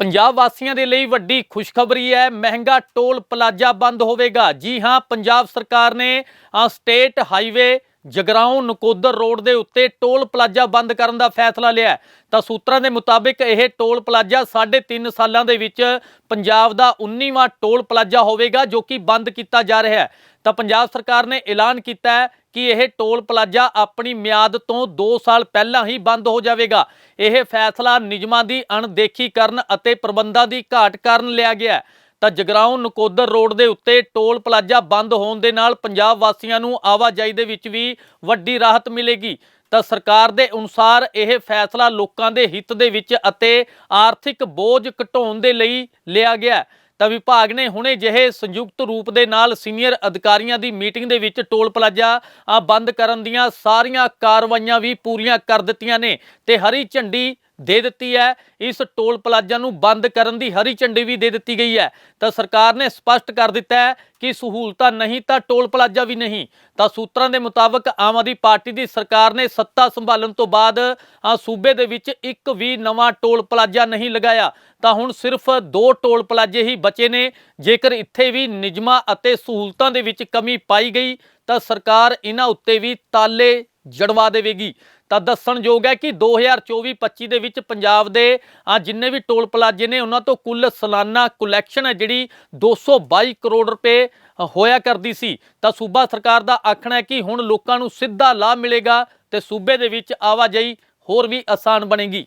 ਪੰਜਾਬ ਵਾਸੀਆਂ ਦੇ ਲਈ ਵੱਡੀ ਖੁਸ਼ਖਬਰੀ ਹੈ, ਮਹਿੰਗਾ ਟੋਲ ਪਲਾਜ਼ਾ ਬੰਦ ਹੋਵੇਗਾ। ਜੀ ਹਾਂ, ਪੰਜਾਬ ਸਰਕਾਰ ਨੇ state highway Jagraon Nakodar road ਦੇ ਉੱਤੇ ਟੋਲ ਪਲਾਜ਼ਾ ਬੰਦ ਕਰਨ ਦਾ ਫੈਸਲਾ ਲਿਆ ਤਾਂ ਸੂਤਰਾਂ ਦੇ ਮੁਤਾਬਿਕ ਇਹ ਟੋਲ ਪਲਾਜ਼ਾ 3.5 ਸਾਲਾਂ ਦੇ ਵਿੱਚ ਪੰਜਾਬ ਦਾ 19ਵਾਂ ਟੋਲ ਪਲਾਜ਼ਾ ਹੋਵੇਗਾ, ਜੋ ਕਿ ਬੰਦ ਕੀਤਾ ਜਾ ਰਿਹਾ ਹੈ। ਤਾਂ ਪੰਜਾਬ ਸਰਕਾਰ ਨੇ ਐਲਾਨ ਕੀਤਾ ਹੈ ਕਿ ਇਹ ਟੋਲ ਪਲਾਜ਼ਾ ਆਪਣੀ ਮਿਆਦ ਤੋਂ 2 ਸਾਲ ਪਹਿਲਾਂ ਹੀ ਬੰਦ ਹੋ ਜਾਵੇਗਾ। ਇਹ ਫੈਸਲਾ ਨਿਯਮਾਂ ਦੀ ਅਣਦੇਖੀ ਕਰਨ ਅਤੇ ਪ੍ਰਬੰਧਾਂ ਦੀ ਘਾਟ ਕਾਰਨ ਲਿਆ ਗਿਆ ਹੈ। ਤਾਂ ਜਗਰਾਉਂ ਨਕੋਦਰ ਰੋਡ ਦੇ ਉੱਤੇ ਟੋਲ ਪਲਾਜ਼ਾ ਬੰਦ ਹੋਣ ਦੇ ਨਾਲ ਪੰਜਾਬ ਵਾਸੀਆਂ ਨੂੰ ਆਵਾਜਾਈ ਦੇ ਵਿੱਚ ਵੀ ਵੱਡੀ ਰਾਹਤ ਮਿਲੇਗੀ। ਤਾਂ ਸਰਕਾਰ ਦੇ ਅਨੁਸਾਰ ਇਹ ਫੈਸਲਾ ਲੋਕਾਂ ਦੇ ਹਿੱਤ ਦੇ ਵਿੱਚ ਅਤੇ ਆਰਥਿਕ ਬੋਝ ਘਟਾਉਣ ਦੇ ਲਈ ਲਿਆ ਗਿਆ। ਤਾਂ ਵਿਭਾਗ ਨੇ ਹੁਣੇ ਜਿਹੇ ਸੰਯੁਕਤ ਰੂਪ ਦੇ ਨਾਲ ਸੀਨੀਅਰ ਅਧਿਕਾਰੀਆਂ ਦੀ ਮੀਟਿੰਗ ਦੇ ਵਿੱਚ ਟੋਲ ਪਲਾਜ਼ਾ ਬੰਦ ਕਰਨ ਦੀਆਂ ਸਾਰੀਆਂ ਕਾਰਵਾਈਆਂ ਵੀ ਪੂਰੀਆਂ ਕਰ ਦਿੱਤੀਆਂ ਨੇ ਤੇ ਹਰੀ ਝੰਡੀ ਦੇ ਦਿੱਤੀ ਹੈ। ਇਸ ਟੋਲ ਪਲਾਜ਼ਾ ਨੂੰ ਬੰਦ ਕਰਨ ਦੀ ਹਰੀ ਝੰਡੀ ਵੀ ਦੇ ਦਿੱਤੀ ਗਈ ਹੈ। ਤਾਂ ਸਰਕਾਰ ਨੇ ਸਪਸ਼ਟ ਕਰ ਦਿੱਤਾ ਹੈ ਕਿ ਸਹੂਲਤਾਂ ਨਹੀਂ ਤਾਂ ਟੋਲ ਪਲਾਜ਼ਾ ਵੀ ਨਹੀਂ। ਤਾਂ ਸੂਤਰਾਂ ਦੇ ਮੁਤਾਬਕ ਆਮ ਆਦਮੀ ਪਾਰਟੀ ਦੀ ਸਰਕਾਰ ਨੇ ਸੱਤਾ ਸੰਭਾਲਣ ਤੋਂ ਬਾਅਦ ਸੂਬੇ ਦੇ ਵਿੱਚ ਇੱਕ ਵੀ ਨਵਾਂ ਟੋਲ ਪਲਾਜ਼ਾ ਨਹੀਂ ਲਗਾਇਆ। ਤਾਂ ਹੁਣ ਸਿਰਫ ਦੋ ਟੋਲ ਪਲਾਜ਼ੇ ਹੀ ਬਚੇ ਨੇ। ਜੇਕਰ ਇੱਥੇ ਵੀ ਨਿਯਮਾਂ ਅਤੇ ਸਹੂਲਤਾਂ ਦੇ ਵਿੱਚ ਕਮੀ ਪਾਈ ਗਈ, ਤਾਂ ਸਰਕਾਰ ਇਹਨਾਂ ਉੱਤੇ ਵੀ ਤਾਲੇ ਜੜਵਾ ਦੇਵੇਗੀ। ਤਾਂ ਦੱਸਣਯੋਗ ਹੈ ਕਿ 2024-25 ਦੇ ਵਿੱਚ ਪੰਜਾਬ ਦੇ ਆ ਜਿੰਨੇ ਵੀ ਟੋਲ ਪਲਾਜ਼ੇ ਨੇ, ਉਹਨਾਂ ਤੋਂ ਕੁੱਲ ਸਾਲਾਨਾ ਕਲੈਕਸ਼ਨ ਹੈ ਜਿਹੜੀ 222 ਕਰੋੜ ਰੁਪਏ ਹੋਇਆ ਕਰਦੀ ਸੀ। ਤਾਂ ਸੂਬਾ ਸਰਕਾਰ ਦਾ ਆਖਣਾ ਹੈ ਕਿ ਹੁਣ ਲੋਕਾਂ ਨੂੰ ਸਿੱਧਾ ਲਾਭ ਮਿਲੇਗਾ ਤੇ ਸੂਬੇ ਦੇ ਵਿੱਚ ਆਵਾਜਾਈ ਹੋਰ ਵੀ ਆਸਾਨ ਬਣੇਗੀ।